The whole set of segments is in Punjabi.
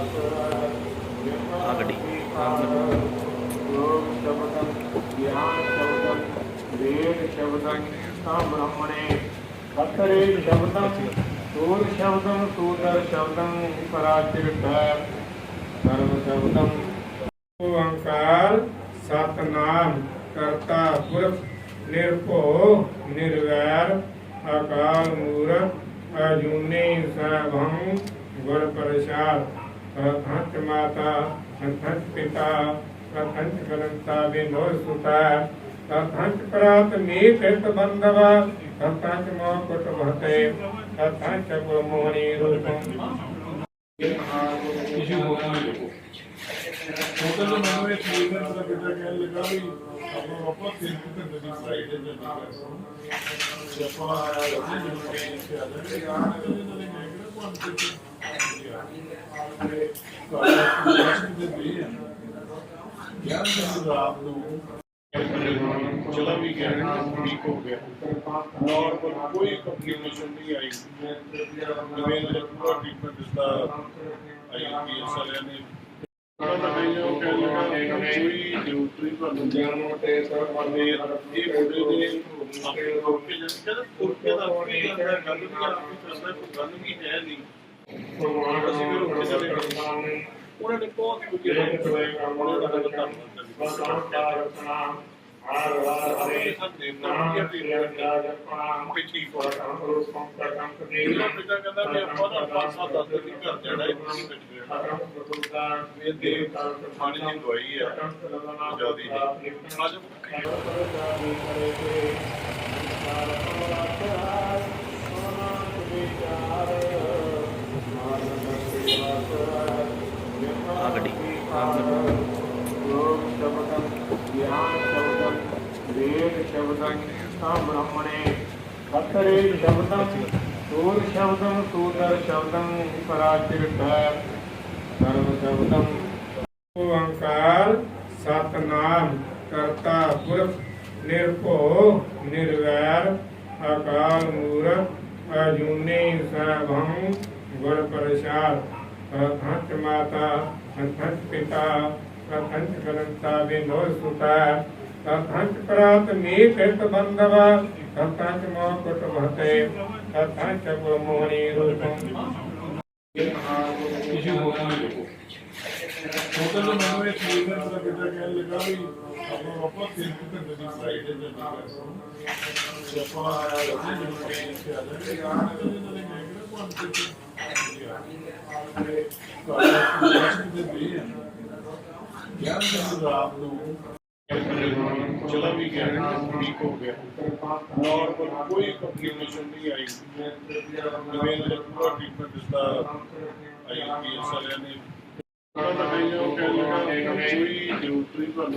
ਆ ਗੱਡੀ योग शब्दं ज्ञान शब्दं वेद शब्दं ब्रह्मणे खतरे शब्दं सूर शब्दं सूदर शब्दं पराचिरट सर्व शब्दं ओंकार सतनाम करता पुरुष निरभो निर्वैर अकाल मूर्त अजूनी सर्वं गुण प्रसाद ਵਿਨੋ ਸੁਤਾ ਪ੍ਰਥੰਚ ਪ੍ਰਾਤ ਮੀਤ ਹਿਤ ਬੰਦਵਾ ਪ੍ਰਥੰਚ ਮੋਹ ਕੁਟ ਭਤੇ ਪ੍ਰਥੰਚ ਗੁਰ ਮੋਹਨੀ ਰੂਪੰ ਕਿਸੇ ਹੋਟਲ में देखो होटल में मैंने एक लीडर का बेटा कहने लगा भी अपना वापस फिर कितने दिन फ्राइडे में निकल जपा रही जो से आ जाए गाने के लिए नहीं गए कौन से यार जब रात को चला भी गया वीक हो गया और कोई कम्युनिकेशन नहीं आई नवीन ने पूरा ट्रीटमेंट इसका आई पी एस वाले ने ਉਹਨਾਂ ਨੇ ਜੋ ਕਹਿ ਲਗਾ ਕੋਈ ਡਿਊਟੀ ਤੁਹਾਨੂੰ ਜਨਮ ਤੇ ਸਰਬਨੇ ਇਹ ਮੁੰਡੇ ਨੇ ਆਪਣੇ ਕੋਕੇ ਜਨ ਕਹਿੰਦਾ ਕੋਕੇ ਦਾ ਕੋਈ ਕਰਦਾ ਗੱਲ ਵੀ ਆਪ ਹੀ ਕਰਦਾ ਕੋਈ ਗੱਲ ਵੀ ਹੈ ਨਹੀਂ ਅਸੀਂ ਫਿਰ ਉੱਥੇ ਚਲੇ ਗਏ ਉਹਨਾਂ ਨੇ ਬਹੁਤ ਕੁਝ ਕੀਤਾ ਉਹਨਾਂ ਦਾ ਗੱਲ ਕਰਨਾ ਆਪਣੇ ਸਾਡੇ ਨਾਮ ਦੀ ਆਪਣੀ ਠੀਕ ਹੋ ਮੇਰਾ ਪਿਤਾ ਕਹਿੰਦਾ ਵੀ ਆਪਾਂ ਨਾ ਪੰਜ ਸੱਤ ਦਸ ਦਿਨ ਘਰ ਜਾਣਾ ਹੈ ਤੁਸੀਂ ਮਿਲ ਜਾਣਾ ਇਹ ਦੇ ਪਾਣੀ ਦੀ ਦਵਾਈ ਆ ਜਿਆਦੀ ਨਹੀਂ ਅੱਜ ਆ ਗੱਡੀ ਲੋਕ ਸ਼ਬਦੰ, ਗਿਆਨ ਸ਼ਬਦੰ, ਵੇਦ ਸ਼ਬਦੰ ਤਾ ਬ੍ਰਹਮਣੇ ਅਤਰੇ ਸ਼ਬਦੰ, ਸੂਰ ਸ਼ਬਦੰ, ਸੂਦਰ ਸ਼ਬਦੰ ਪਰਾਚਿਰਟੈ ਸਰਵ ਸ਼ਬਦੰ। ਓੰਕਾਰ, ਸਤਨਾਮ, ਕਰਤਾ ਪੁਰਖ, ਨਿਰਭਉ, ਨਿਰਵੈਰ, ਅਕਾਲ ਮੂਰਤ ਅਜੂਨੀ ਸਭੰ ਗੁਰ ਪ੍ਰਸਾਦ ਪ੍ਰਥੰਚ ਮਾਤਾ ਪ੍ਰਥੰਚ ਪਿਤਾ ਪ੍ਰਥੰਚ ਗਲੰਤਾ ਵਿਨੋ ਸੁਤਾ ਪ੍ਰਥੰਚ ਪ੍ਰਾਤ ਮੀਤ ਹਿਤ ਬੰਦਵਾ ਪ੍ਰਥੰਚ ਮੋਹ ਕੁਟ ਭਤੇ ਪ੍ਰਥੰਚ ਗੁਰ ਮੋਹਨੀ ਰੂਪੰ किसी होटल में देखो होटल में मैंने एक लीडर का बेटा कहने लगा भी अपना वापस फिर कितने दिन फ्राइडे में निकल जपा रही जो से आ जाए गाने के लिए नहीं गए कौन से यार जब रात को चला भी गया वीक हो गया और कोई कम्युनिकेशन नहीं आई नवीन ने पूरा ट्रीटमेंट इसका आई पी एस वाले ने ਉਹਨਾਂ ਨੇ ਜੋ ਕਹਿ ਲਗਾ ਕੋਈ ਡਿਊਟੀ ਤੁਹਾਨੂੰ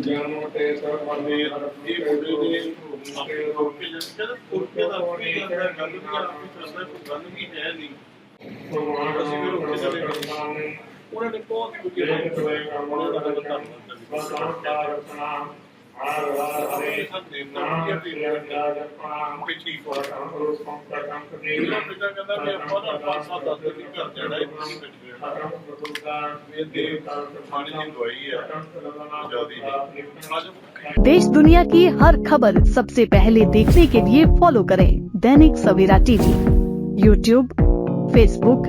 ਜਨਮ ਤੇ ਸਰਬਨੇ ਇਹ ਮੁੰਡੇ ਨੇ ਆਪਣੇ ਕੋਕੇ ਜਨ ਕਹਿੰਦਾ ਕੋਕੇ ਦਾ ਕੋਈ ਕਰਦਾ ਗੱਲ ਵੀ ਆਪ ਹੀ ਕਰਦਾ ਕੋਈ ਗੱਲ ਵੀ ਹੈ ਨਹੀਂ ਅਸੀਂ ਫਿਰ ਉੱਥੇ ਚਲੇ ਗਏ ਉਹਨਾਂ ਨੇ ਬਹੁਤ ਕੁਝ ਕੀਤਾ ਉਹਨਾਂ ਦਾ ਗੱਲ ਕਰਨਾ ਆਪਣੇ ਸਾਡੇ ਨਾਮ ਦੀ ਆਪਣੀ ਠੀਕ ਹੋ ਮੇਰਾ ਪਿਤਾ ਕਹਿੰਦਾ ਵੀ ਆਪਾਂ ਨਾ उन्होंने देश दुनिया की हर खबर सबसे पहले देखने के लिए फॉलो करें Dainik Savera TV YouTube Facebook